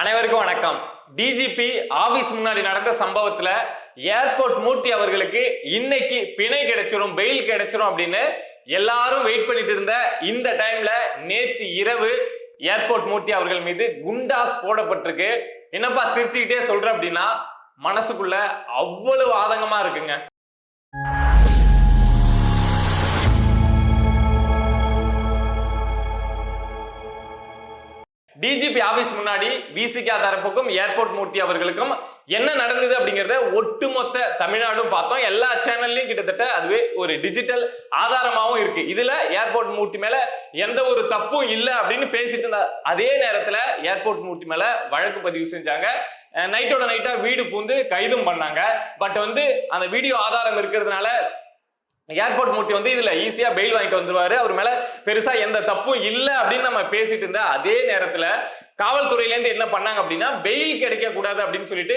அனைவருக்கும் வணக்கம். DGP office முன்னாடி நடந்த சம்பவத்துல ஏர்போர்ட் மூர்த்தி அவர்களுக்கு இன்னைக்கு பிணை கிடைச்சிரும் பெயில் கிடைச்சிரும் அப்படின்னு எல்லாரும் வெயிட் பண்ணிட்டு இருந்த இந்த டைம்ல நேத்து இரவு ஏர்போர்ட் மூர்த்தி அவர்கள் மீது குண்டாஸ் போடப்பட்டிருக்கு. என்னப்பா சிரிச்சுக்கிட்டே சொல்ற அப்படின்னா மனசுக்குள்ள அவ்வளவு ஆதங்கமா இருக்குங்க. டிஜிபி ஆபீஸ் முன்னாடி விசிகா தரப்புக்கும் ஏர்போர்ட் மூர்த்தி அவர்களுக்கும் என்ன நடந்தது அப்படிங்கறத ஒட்டுமொத்த தமிழ்நாடும் பார்த்தோம். எல்லா சேனல்லையும் கிட்டத்தட்ட அதுவே ஒரு டிஜிட்டல் ஆதாரமாகவும் இருக்கு. இதுல ஏர்போர்ட் மூர்த்தி மேல எந்த ஒரு தப்பும் இல்லை அப்படின்னு பேசிட்டு இருந்த அதே நேரத்துல ஏர்போர்ட் மூர்த்தி மேல வழக்கு பதிவு செஞ்சாங்க. நைட்டோட நைட்டா வீடு பூந்து கைதும் பண்ணாங்க. பட் வந்து அந்த வீடியோ ஆதாரம் இருக்கிறதுனால ஏர்போர்ட் மூர்த்தி வந்து இதுல ஈஸியா பெயில் வாங்கிட்டு வந்துருவாரு. அவர் மேல பெருசா எந்த தப்பும் இல்ல அப்படின்னு நம்ம பேசிட்டு இருந்த அதே நேரத்துல காவல்துறையில இருந்து என்ன பண்ணாங்க அப்படின்னா பெயில் கிடைக்க கூடாது அப்படின்னு சொல்லிட்டு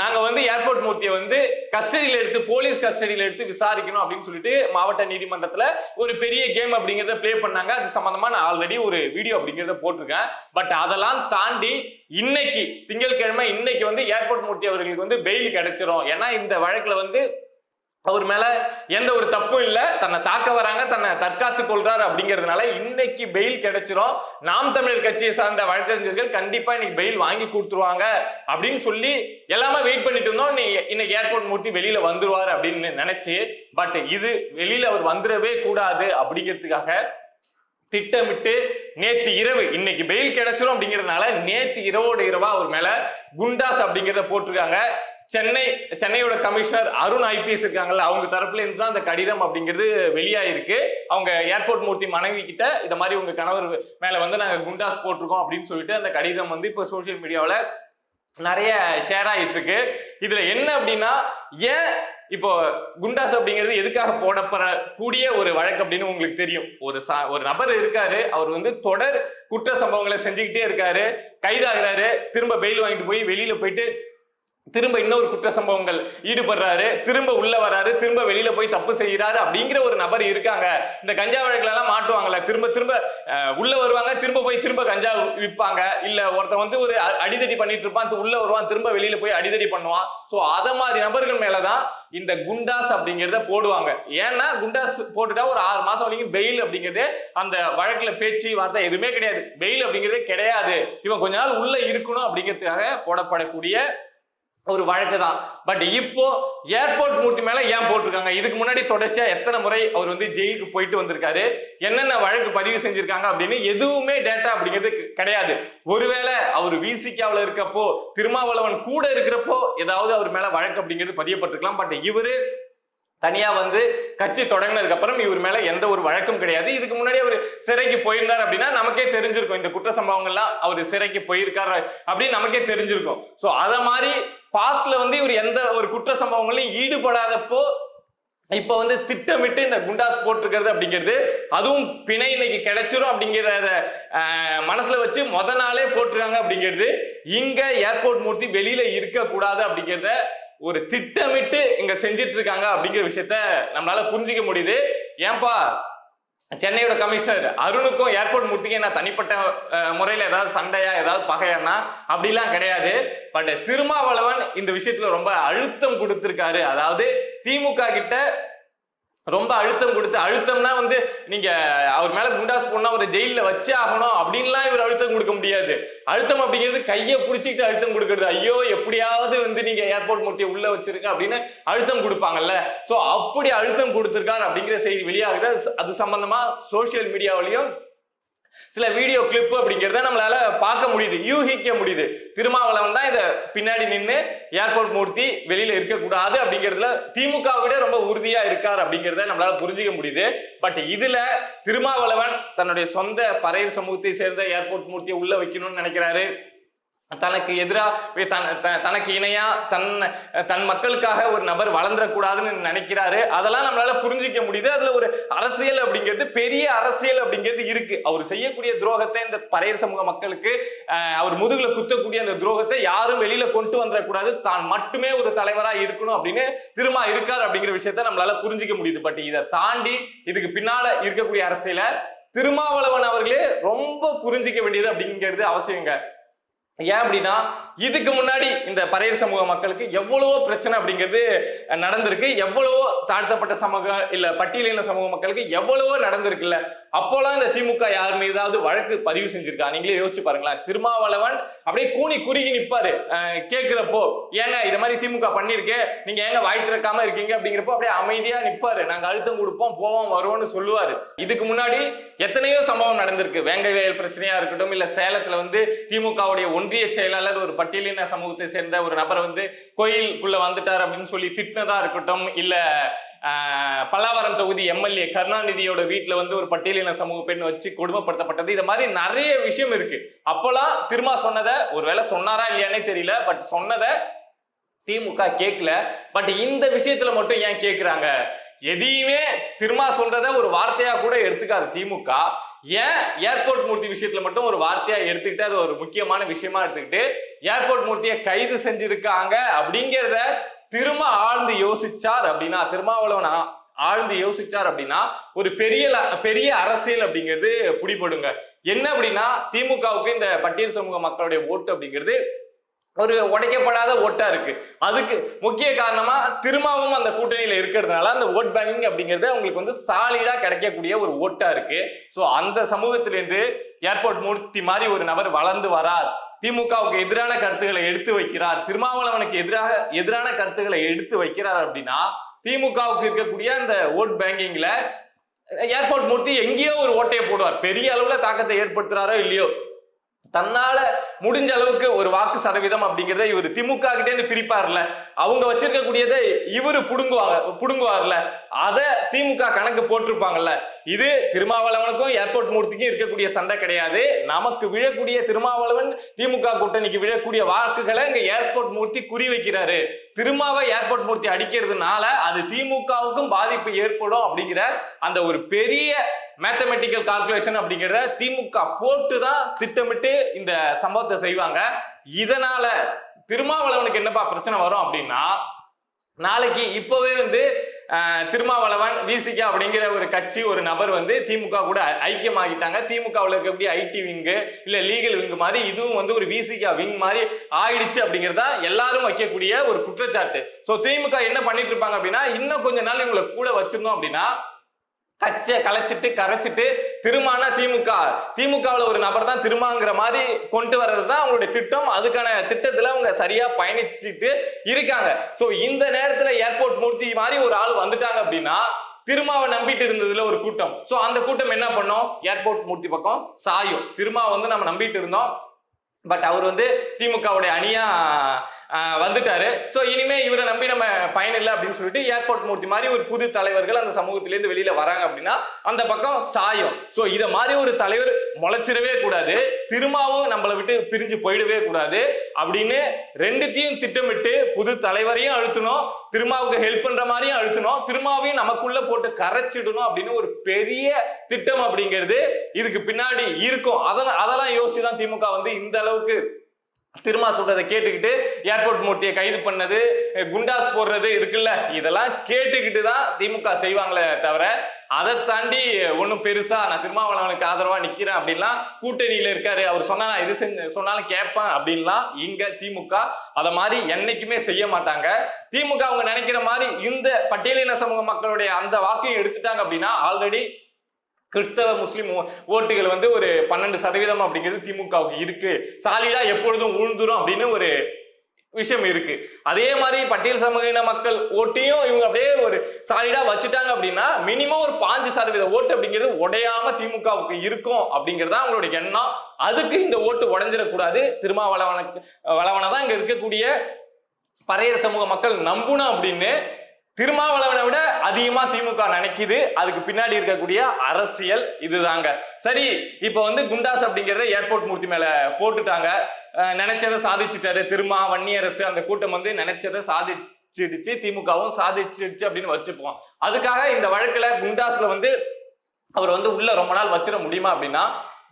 நாங்க வந்து ஏர்போர்ட் மூர்த்தியை வந்து கஸ்டடியில எடுத்து போலீஸ் கஸ்டடியில எடுத்து விசாரிக்கணும் அப்படின்னு சொல்லிட்டு மாவட்ட நீதிமன்றத்துல ஒரு பெரிய கேம் அப்படிங்கறத ப்ளே பண்ணாங்க. அது சம்பந்தமா நான் ஆல்ரெடி ஒரு வீடியோ அப்படிங்கறத போட்டிருக்கேன். பட் அதெல்லாம் தாண்டி இன்னைக்கு திங்கட்கிழமை இன்னைக்கு வந்து ஏர்போர்ட் மூர்த்தி அவர்களுக்கு வந்து பெயில் கிடைச்சிரும். ஏன்னா இந்த வழக்குல வந்து அவர் மேல எந்த ஒரு தப்பும் இல்ல. தன்னை தாக்க வராங்க தன்னை தற்காத்து கொள்றாரு அப்படிங்கிறதுனால இன்னைக்கு பெயில் கிடைச்சிரும். நாம் தமிழர் கட்சியை சார்ந்த வழக்கறிஞர்கள் கண்டிப்பா இன்னைக்கு பெயில் வாங்கி கொடுத்துருவாங்க அப்படின்னு சொல்லி எல்லாமே வெயிட் பண்ணிட்டு இருந்தோம். நீ இன்னைக்கு ஏர்போர்ட் மூர்த்தி வெளியில வந்துருவாரு அப்படின்னு நினைச்சு பட் இது வெளியில அவர் வந்துடவே கூடாது அப்படிங்கிறதுக்காக திட்டமிட்டு நேத்து இரவு இன்னைக்கு பெயில் கிடைச்சிரும் அப்படிங்கிறதுனால நேத்து இரவோட இரவா அவர் மேல குண்டாஸ் அப்படிங்கிறத போட்டிருக்காங்க. சென்னை சென்னையோட கமிஷனர் அருண் ஐபிஎஸ் இருக்காங்கல்ல அவங்க தரப்புல இருந்து தான் அந்த கடிதம் அப்படிங்கிறது வெளியாயிருக்கு. அவங்க ஏர்போர்ட் மூர்த்தி மனைவி கிட்ட இந்த மாதிரி உங்க கணவர் மேல வந்து நாங்க குண்டாஸ் போட்டிருக்கோம் அப்படின்னு சொல்லிட்டு அந்த கடிதம் வந்து இப்போ சோஷியல் மீடியாவில் நிறைய ஷேர் ஆயிட்டு இருக்கு இதுல என்ன அப்படின்னா ஏன் இப்போ குண்டாஸ் அப்படிங்கிறது எதுக்காக போடப்படக்கூடிய ஒரு வழக்கு அப்படின்னு உங்களுக்கு தெரியும். ஒரு சா ஒரு நபர் இருக்காரு அவர் வந்து தொடர் குற்ற சம்பவங்களை செஞ்சுக்கிட்டே இருக்காரு கைதாகிறாரு திரும்ப பெயில் வாங்கிட்டு போய் வெளியில போயிட்டு திரும்ப இன்னொரு குற்ற சம்பவங்கள் ஈடுபடுறாரு திரும்ப உள்ள வராரு திரும்ப வெளியில போய் தப்பு செய்யறாரு அப்படிங்கிற ஒரு நபர் இருக்காங்க. இந்த கஞ்சா வழக்குல எல்லாம் மாட்டுவாங்கல்ல திரும்ப திரும்ப உள்ள வருவாங்க திரும்ப போய் திரும்ப கஞ்சா விற்பாங்க இல்ல ஒருத்தன் வந்து ஒரு அடிதடி பண்ணிட்டு இருப்பான் உள்ள வருவான் திரும்ப வெளியில போய் அடிதடி பண்ணுவான். சோ அத மாதிரி நபர்கள் மேலதான் இந்த குண்டாஸ் அப்படிங்கிறத போடுவாங்க. ஏன்னா குண்டாஸ் போட்டுட்டா ஒரு ஆறு மாசம் வரைக்கும் பெயில் அப்படிங்கிறது அந்த வழக்குல பேச்சு வார்த்தை எதுவுமே கிடையாது. பெயில் அப்படிங்கிறதே கிடையாது. இவன் கொஞ்ச நாள் உள்ள இருக்கணும் அப்படிங்கிறதுக்காக போடப்படக்கூடிய ஒரு வழக்கு தான். பட் இப்போ ஏர்போர்ட் மூர்த்தி மேல ஏன் போட்டிருக்காங்க? இதுக்கு முன்னாடி தொடர்ச்சியா எத்தனை முறை அவர் வந்து ஜெயிலுக்கு போயிட்டு வந்திருக்காரு? என்னென்ன வழக்கு பதிவு செஞ்சிருக்காங்க அப்படின்னு எதுவுமே டேட்டா அப்படிங்கிறது கிடையாது. ஒருவேளை அவர் விசிகாவில் இருக்கப்போ திருமாவளவன் கூட இருக்கிறப்போ ஏதாவது அவர் மேல வழக்கு அப்படிங்கிறது பதியப்பட்டிருக்கலாம். பட் இவரு தனியா வந்து கட்சி தொடங்கினதுக்கு அப்புறம் இவர் மேல எந்த ஒரு வழக்கும் கிடையாது. இதுக்கு முன்னாடி அவர் சிறைக்கு போயிருந்தார் அப்படின்னா நமக்கே தெரிஞ்சிருக்கும். இந்த குற்ற சம்பவங்கள்லாம் அவர் சிறைக்கு போயிருக்காரு அப்படின்னு நமக்கே தெரிஞ்சிருக்கும். சோ அத மாதிரி பாஸ்ட்ல வந்து இவர் எந்த ஒரு குற்ற சம்பவங்களையும் ஈடுபடாதப்போ இப்ப வந்து திட்டமிட்டு இந்த குண்டாஸ் போட்டிருக்கிறது அப்படிங்கிறது அதுவும் பிணை இன்னைக்கு கிடைச்சிரும் அப்படிங்கிறத மனசுல வச்சு மொத நாளே போட்டிருக்காங்க அப்படிங்கிறது இங்க ஏர்போர்ட் மூர்த்தி வெளியில இருக்க கூடாது அப்படிங்கிறத ஒரு திட்டமிட்டு இங்க செஞ்சிட்டு இருக்காங்க அப்படிங்கிற விஷயத்த நம்மளால புரிஞ்சுக்க முடியுது. ஏன்பா சென்னையோட கமிஷனர் அருணுக்கும் ஏர்போர்ட் முட்டிக்கு நான் தனிப்பட்ட முறையில் ஏதாவது சண்டையா ஏதாவது பகையானா? அப்படிலாம் கிடையாது. பட் திருமாவளவன் இந்த விஷயத்துல ரொம்ப அழுத்தம் கொடுத்திருக்காரு. அதாவது திமுக கிட்ட ரொம்ப அழுத்தம் கொடுத்து அழுத்தம்னா வந்து நீங்க அவர் மேல குண்டாஸ் போனா ஒரு ஜெயில வச்சே ஆகணும். அப்படின்லாம் இவர் அழுத்தம் கொடுக்க முடியாது. அழுத்தம் அப்படிங்கிறது கையை பிடிச்சிக்கிட்டு அழுத்தம் கொடுக்கறது. ஐயோ எப்படியாவது வந்து நீங்க ஏர்போர்ட் மூர்த்தியை உள்ள வச்சிருக்க அப்படின்னு அழுத்தம் கொடுப்பாங்கல்ல. சோ அப்படி அழுத்தம் கொடுத்துருக்காரு அப்படிங்கிற செய்தி வெளியாகுது. அது- அது சம்பந்தமா சோசியல் மீடியாவிலையும் சில வீடியோ கிளிப் அப்படிங்கிறத நம்மளால பார்க்க முடியுது யூகிக்க முடியுது. திருமாவளவன் தான் இதை பின்னாடி நின்று ஏர்போர்ட் மூர்த்தி வெளியில இருக்கக்கூடாது அப்படிங்கிறதுல திமுக விட ரொம்ப உறுதியா இருக்கார் அப்படிங்கிறத நம்மளால புரிஞ்சுக்க முடியுது. பட் இதுல திருமாவளவன் தன்னுடைய சொந்த பறையர் சமூகத்தை சேர்ந்த ஏர்போர்ட் மூர்த்தியை உள்ள வைக்கணும்னு நினைக்கிறாரு. தனக்கு எதிராக தனக்கு இணையா தன் தன் மக்களுக்காக ஒரு நபர் வளர்ந்துடக்கூடாதுன்னு நினைக்கிறாரு. அதெல்லாம் நம்மளால புரிஞ்சிக்க முடியுது. அதுல ஒரு அரசியல் அப்படிங்கிறது பெரிய அரசியல் அப்படிங்கிறது இருக்கு. அவர் செய்யக்கூடிய துரோகத்தை இந்த பறையர் சமூக மக்களுக்கு அவர் முதுகுல குத்தக்கூடிய அந்த துரோகத்தை யாரும் வெளியில கொண்டு வந்துடக்கூடாது. தான் மட்டுமே ஒரு தலைவரா இருக்கணும் அப்படின்னு திருமா இருக்கார் அப்படிங்கிற விஷயத்த நம்மளால புரிஞ்சிக்க முடியுது. பட் இதை தாண்டி இதுக்கு பின்னால இருக்கக்கூடிய அரசியல திருமாவளவன் அவர்களே ரொம்ப புரிஞ்சிக்க வேண்டியது அப்படிங்கிறது அவசியங்க. ஏன் அப்படின்னா இதுக்கு முன்னாடி இந்த பறையர் சமூக மக்களுக்கு எவ்வளவோ பிரச்சனை அப்படிங்கிறது நடந்திருக்கு. எவ்வளவோ தாழ்த்தப்பட்ட சமூக இல்ல பட்டியலின சமூக மக்களுக்கு எவ்வளவோ நடந்திருக்குல்ல. அப்போலாம் இந்த திமுக யார் மீதாவது வழக்கு பதிவு செஞ்சிருக்கா? நீங்களே யோசிச்சு பாருங்களேன். திருமாவளவன் அப்படியே கூனி குறுகி நிப்பாரு. அஹ், கேக்குறப்போ ஏங்க இது மாதிரி திமுக பண்ணிருக்கே. நீங்க ஏங்க வாய் திறக்காம இருக்கீங்க? அப்படிங்கிறப்போ அப்படியே அமைதியா நிப்பாரு. நாங்க அழுத்தம் கொடுப்போம் போவோம் வருவோம்னு சொல்லுவாரு. இதுக்கு முன்னாடி எத்தனையோ சம்பவம் நடந்திருக்கு. வேங்கை வயல் பிரச்சனையா இருக்கட்டும் இல்ல சேலத்துல வந்து திமுகவுடைய ஒன்றிய செயலாளர் ஒரு பட்டியலின சமூகத்தை சேர்ந்த ஒரு நபர் வந்து கோயிலுக்குள்ள வந்துட்டார் அப்படின்னு சொல்லி திட்டினதா இருக்கட்டும் இல்ல பல்லாவரம் தொகுதி எம்எல்ஏ கருணாநிதியோட வீட்டில் வந்து ஒரு பட்டியலின சமூக பெண் வச்சு கொடுமைப்படுத்தப்பட்டது. இது மாதிரி நிறைய விஷயம் இருக்கு. அப்போலாம் திருமா சொன்னதை ஒருவேளை சொன்னாரா இல்லையானே தெரியல. பட் சொன்னதை திமுக கேட்கல பட் இந்த விஷயத்துல மட்டும் ஏன் கேட்குறாங்க எதையுமே திருமா சொல்றத ஒரு வார்த்தையா கூட எடுத்துக்காது திமுக. ஏன் ஏர்போர்ட் மூர்த்தி விஷயத்துல மட்டும் ஒரு வார்த்தையா எடுத்துக்கிட்டு அது ஒரு முக்கியமான விஷயமா எடுத்துக்கிட்டு ஏர்போர்ட் மூர்த்தியை கைது செஞ்சிருக்காங்க அப்படிங்கிறத திரும்ப ஆழ்ந்து யோசிச்சார் அப்படின்னா திருமாவளவன் ஆழ்ந்து யோசிச்சார் அப்படின்னா ஒரு பெரிய ல- பெரிய அரசியல் அப்படிங்கிறது பிடிபடுங்க. என்ன அப்படின்னா திமுகவுக்கு இந்த பட்டியல் சமூக மக்களுடைய ஓட்டு அப்படிங்கிறது ஒரு உடைக்கப்படாத ஓட்டா இருக்கு. அதுக்கு முக்கிய காரணமா திருமாவும் அந்த கூட்டணியில இருக்கிறதுனால அந்த ஓட் பேங்கிங் அப்படிங்கிறது அவங்களுக்கு வந்து சாலிடா கிடைக்கக்கூடிய ஒரு ஓட்டா இருக்கு. ஸோ அந்த சமூகத்திலிருந்து ஏர்போர்ட் மூர்த்தி மாதிரி ஒரு நபர் வளர்ந்து வரார். திமுகவுக்கு எதிரான கருத்துக்களை எடுத்து வைக்கிறார். திருமாவளவனுக்கு எதிராக எதிரான கருத்துக்களை எடுத்து வைக்கிறார் அப்படின்னா திமுகவுக்கு இருக்கக்கூடிய அந்த ஓட் பேங்கிங்ல ஏர்போர்ட் மூர்த்தி எங்கேயோ ஒரு ஓட்டையை போடுவார். பெரிய அளவுல தாக்கத்தை ஏற்படுத்துறாரோ இல்லையோ. தன்னால முடிஞ்ச அளவுக்கு ஒரு வாக்கு சதவீதம் அப்படிங்கிறத இவர் திமுக கிட்டேன்னு பிரிப்பார்ல. அவங்க வச்சிருக்கக்கூடியதை இவரு புடுங்குவாங்க புடுங்குவார்ல. அத திமுக கணக்கு போட்டிருப்பாங்கல்ல. இது திருமாவளவனுக்கும் ஏர்போர்ட் மூர்த்திக்கும் இருக்கக்கூடிய சண்டை கிடையாது. நமக்கு விழக்கூடிய திருமாவளவன் திமுக கூட்டணிக்கு விழக்கூடிய வாக்குகளை இங்க ஏர்போர்ட் மூர்த்தி குறி வைக்கிறாரு திருமாவை ஏர்போர்ட் மூர்த்தி அடிக்கிறதுனால அது திமுகவுக்கும் பாதிப்பு ஏற்படும் அப்படிங்கிற அந்த ஒரு பெரிய மேத்தமெட்டிக்கல் கால்குலேஷன் அப்படிங்கிற திமுக போட்டு தான் திட்டமிட்டு இந்த சம்பவத்தை செய்வாங்க. இதனால திருமாவளவனுக்கு என்னப்பா பிரச்சனை வரும் அப்படின்னா நாளைக்கு இப்பவே வந்து திருமாவளவன் விசிகா அப்படிங்கிற ஒரு கட்சி ஒரு நபர் வந்து திமுக கூட ஐக்கியமாகிட்டாங்க. திமுகவில் இருக்கக்கூடிய ஐடி விங்கு இல்லை லீகல் விங்கு மாதிரி இதுவும் வந்து ஒரு விசிகா விங் மாதிரி ஆயிடுச்சு அப்படிங்கிறதா எல்லாரும் வைக்கக்கூடிய ஒரு குற்றச்சாட்டு. ஸோ திமுக என்ன பண்ணிட்டு இருப்பாங்க அப்படின்னா இன்னும் கொஞ்ச நாள் இவங்களை கூட வச்சிருந்தோம் அப்படின்னா கச்சை கலைச்சிட்டு கரைச்சிட்டு திருமான திமுக. திமுகவில் ஒரு நபர் தான் திருமாங்கிற மாதிரி கொண்டு வர்றது தான் அவங்களுடைய திட்டம். அதுக்கான திட்டத்தில் அவங்க சரியா பயணிச்சுட்டு இருக்காங்க. ஸோ இந்த நேரத்தில் ஏர்போர்ட் மூர்த்தி மாதிரி ஒரு ஆள் வந்துட்டாங்க அப்படின்னா திருமாவை நம்பிட்டு இருந்ததுல ஒரு கூட்டம். சோ அந்த கூட்டம் என்ன பண்ணோம்? ஏர்போர்ட் மூர்த்தி பக்கம் சாயும். திருமா வந்து நம்ம நம்பிட்டு இருந்தோம். பட் அவர் வந்து திமுகவுடைய அணியா வந்துட்டாரு. ஸோ இனிமே இவரை நம்பி நம்ம பயனில்லை அப்படின்னு சொல்லிட்டு ஏர்போர்ட் மூர்த்தி மாதிரி ஒரு புது தலைவர்கள் அந்த சமூகத்திலேருந்து வெளியில வராங்க அப்படின்னா அந்த பக்கம் சாயம். ஸோ இதை மாதிரி ஒரு தலைவர் முளைச்சிடவே கூடாது. திருமாவும் நம்மளை விட்டு பிரிஞ்சு போயிடவே கூடாது. அப்படின்னு ரெண்டுத்தையும் திட்டமிட்டு புது தலைவரையும் அழுத்தணும். திருமாவுக்கு ஹெல்ப் பண்ற மாதிரியும் அழுத்தணும். திருமாவையும் நமக்குள்ள போட்டு கரைச்சிடணும் அப்படின்னு ஒரு பெரிய திட்டம் அப்படிங்கிறது. இதுக்கு பின்னாடி இருக்கும். அதெல்லாம் அதெல்லாம் யோசிச்சுதான் திமுக வந்து இந்த அளவுக்கு திருமா சொல்றதை கேட்டுக்கிட்டு ஏர்போர்ட் மூர்த்தியை கைது பண்ணது குண்டாஸ் போடுறது இருக்குல்ல? இதெல்லாம் கேட்டுக்கிட்டு தான் திமுக செய்வாங்களே தவிர அதை தாண்டி ஒன்றும் பெருசா நான் திருமாவளவனுக்கு ஆதரவா நிக்கிறேன் அப்படின்லாம் கூட்டணியில இருக்காரு. அவர் சொன்னா நான் இது செஞ்சு சொன்னாலும் கேட்பேன் அப்படின்லாம் இங்க திமுக அதை மாதிரி என்னைக்குமே செய்ய மாட்டாங்க. திமுக அவங்க நினைக்கிற மாதிரி இந்த பட்டியலின சமூக மக்களுடைய அந்த வாக்கையும் எடுத்துட்டாங்க அப்படின்னா ஆல்ரெடி கிறிஸ்தவ முஸ்லீம் ஓ- ஓட்டுகள் வந்து ஒரு பன்னெண்டு சதவீதம் அப்படிங்கிறது திமுகவுக்கு இருக்கு. சாலிடா எப்பொழுதும் உழுந்துரும் அப்படின்னு ஒரு விஷயம் இருக்கு. அதே மாதிரி பட்டியல் சமூக மக்கள் ஓட்டையும் இவங்க அப்படியே ஒரு சாலிடா வச்சுட்டாங்க அப்படின்னா மினிமம் ஒரு பாஞ்சு சதவீத ஓட்டு அப்படிங்கிறது உடையாம திமுகவுக்கு இருக்கும் அப்படிங்கறதா அவங்களுடைய எண்ணம். அதுக்கு இந்த ஓட்டு உடஞ்சிடக்கூடாது. திருமாவளவன வளவனை தான் இங்க இருக்கக்கூடிய பறையர் சமூக மக்கள் நம்பணும் அப்படின்னு திருமாவளவனை விட அதிகமா திமுக நினைக்குது. அதுக்கு பின்னாடி இருக்கக்கூடிய அரசியல் இதுதாங்க. சரி இப்ப வந்து குண்டாஸ் அப்படிங்கறத ஏர்போர்ட் மூர்த்தி மேல போட்டுட்டாங்க. நினைச்சதை சாதிச்சுட்டாரு. திருமா வன்னியரசு அந்த கூட்டம் வந்து நினைச்சதை சாதிச்சிடுச்சு. திமுகவும் சாதிச்சிடுச்சு அப்படின்னு வச்சுப்போம். அதுக்காக இந்த வழக்குல குண்டாஸ்ல வந்து அவர் வந்து உள்ள ரொம்ப நாள் வச்சிட முடியுமா அப்படின்னா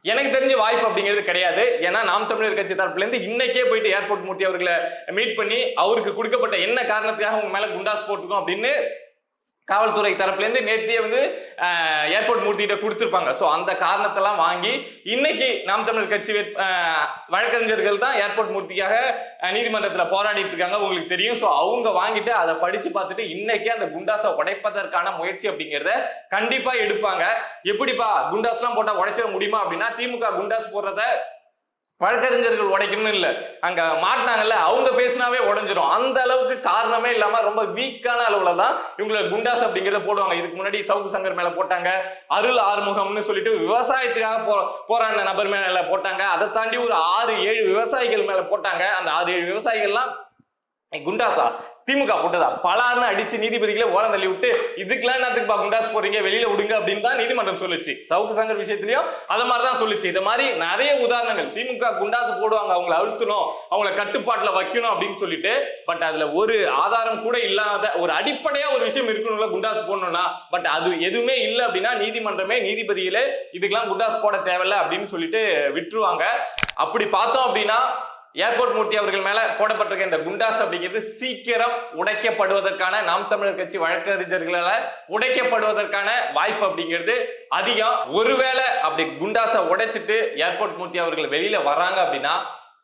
எனக்கு தெரிஞ்ச வாய்ப்பு அப்படிங்கிறது கிடையாது. ஏன்னா நாம் தமிழர் கட்சி தரப்புல இருந்து இன்னைக்கே போயிட்டு ஏர்போர்ட் மூர்த்தி அவர்களை மீட் பண்ணி அவருக்கு கொடுக்கப்பட்ட என்ன காரணத்துக்காக உங்க மேல குண்டாஸ் போட்டுக்கோம் அப்படின்னு காவல்துறை தரப்புலேருந்து இருந்து வந்து ஏர்போர்ட் மூர்த்திகிட்ட கொடுத்துருப்பாங்க. ஸோ அந்த காரணத்தெல்லாம் வாங்கி இன்னைக்கு நாம் தமிழர் கட்சி வேட்- வழக்கறிஞர்கள் தான் ஏர்போர்ட் மூர்த்திக்காக நீதிமன்றத்தில் போராடிட்டு இருக்காங்க உங்களுக்கு தெரியும். ஸோ அவங்க வாங்கிட்டு அதை படித்து பார்த்துட்டு இன்னைக்கு அந்த குண்டாஸை உடைப்பதற்கான முயற்சி அப்படிங்கிறத கண்டிப்பாக எடுப்பாங்க. எப்படிப்பா குண்டாஸ்லாம் போட்டால் உடைச்சிட முடியுமா அப்படின்னா திமுக குண்டாஸ் போடுறத வழக்கறிஞர்கள் உடைக்கணும்னு இல்லை. அங்க மாட்டினாங்கல்ல அவங்க பேசினாவே உடஞ்சிரும். அந்த அளவுக்கு காரணமே இல்லாம ரொம்ப வீக்கான அளவுல தான் இவங்களை குண்டாஸ் அப்படிங்கிறத போடுவாங்க. இதுக்கு முன்னாடி சவுக்கு சங்கர் மேல போட்டாங்க. அருள் ஆறுமுகம்னு சொல்லிட்டு விவசாயத்துக்காக போ போராடின நபர் மேல போட்டாங்க. அதை தாண்டி ஒரு ஆறு ஏழு விவசாயிகள் மேல போட்டாங்க. அந்த ஆறு ஏழு விவசாயிகள்லாம் குண்டாசா திமுக போட்டதா? பலார்னு அடிச்சு நீதிபதிகளை ஓரம் தள்ளி விட்டு இதுக்கெல்லாம் என்னத்துக்குப்பா குண்டாஸ் போறீங்க வெளியில விடுங்க அப்படின்னு தான் நீதிமன்றம் சொல்லுச்சு. சவுக்கு சங்கர் விஷயத்திலயும் அது மாதிரி தான் சொல்லுச்சு. இந்த மாதிரி நிறைய உதாரணங்கள். திமுக குண்டாஸ் போடுவாங்க அவங்கள அழுத்தணும் அவங்கள கட்டுப்பாட்டுல வைக்கணும் அப்படின்னு சொல்லிட்டு பட் அதுல ஒரு ஆதாரம் கூட இல்லாத ஒரு அடிப்படையா ஒரு விஷயம் இருக்கணும்ல குண்டாஸ் போடணும்னா பட் அது எதுவுமே இல்லை அப்படின்னா நீதிமன்றமே நீதிபதிகளே இதுக்கெல்லாம் குண்டாஸ் போட தேவையில்ல அப்படின்னு சொல்லிட்டு விட்டுருவாங்க. அப்படி பார்த்தோம் அப்படின்னா ஏர்போர்ட் மூர்த்தி அவர்கள் மேல போடப்பட்டிருக்க இந்த குண்டாஸ் அப்படிங்கிறது சீக்கிரம் உடைக்கப்படுவதற்கான நாம் தமிழர் கட்சி வழக்கறிஞர்களால உடைக்கப்படுவதற்கான வாய்ப்பு அப்படிங்கிறது அதிகம். ஒருவேளை அப்படி குண்டாஸை உடைச்சிட்டு ஏர்போர்ட் மூர்த்தி அவர்கள் வெளியில வராங்க அப்படின்னா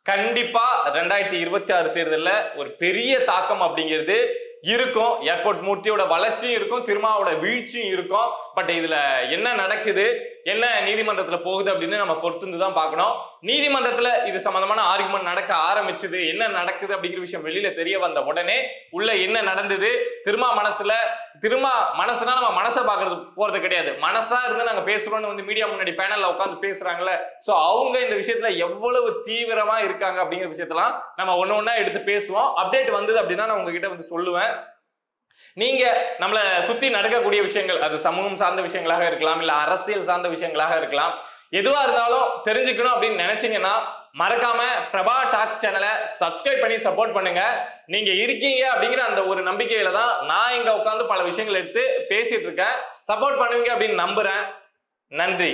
கண்டிப்பா ரெண்டாயிரத்தி இருபத்தி ஆறு தேர்தலில் ஒரு பெரிய தாக்கம் அப்படிங்கிறது இருக்கும். ஏர்போர்ட் மூர்த்தியோட வளர்ச்சியும் இருக்கும் திருமாவோட வீழ்ச்சியும் இருக்கும். பட் இதுல என்ன நடக்குது? என்ன நீதிமன்றத்துல போகுது அப்படின்னு நம்ம பொறுத்திருந்து தான் பார்க்கணும். நீதிமன்றத்துல இது சம்பந்தமான ஆர்குமெண்ட் நடக்க ஆரம்பிச்சது என்ன நடக்குது அப்படிங்கிற விஷயம் வெளியில தெரிய வந்த உடனே உள்ள என்ன நடந்தது திருமா மனசுல திருமா மனசுனா நம்ம மனசை பாக்குறது போறது கிடையாது. மனசா இருந்து நாங்க பேசுறோம்னு வந்து மீடியா முன்னாடி பேனல்ல உட்காந்து பேசுறாங்கல்ல. சோ அவங்க இந்த விஷயத்துல எவ்வளவு தீவிரமா இருக்காங்க அப்படிங்கிற விஷயத்தெல்லாம் நம்ம ஒன்னு ஒன்னா எடுத்து பேசுவோம். அப்டேட் வந்தது அப்படின்னா நான் உங்ககிட்ட வந்து சொல்லுவேன். நீங்க நம்மளை சுத்தி நடக்கக்கூடிய விஷயங்கள் அது சமூகம் சார்ந்த விஷயங்களாக இருக்கலாம் இல்ல அரசியல் சார்ந்த விஷயங்களாக இருக்கலாம் எதுவா இருந்தாலும் தெரிஞ்சுக்கணும் அப்படின்னு நினைச்சீங்கன்னா மறக்காம பிரபா டாக்ஸ் சேனலை சப்ஸ்கிரைப் பண்ணி சப்போர்ட் பண்ணுங்க. நீங்க இருக்கீங்க அப்படிங்கிற அந்த ஒரு நம்பிக்கையில தான் நான் இங்க உட்காந்து பல விஷயங்கள் எடுத்து பேசிட்டு இருக்கேன். சப்போர்ட் பண்ணுவீங்க அப்படின்னு நம்புறேன். நன்றி.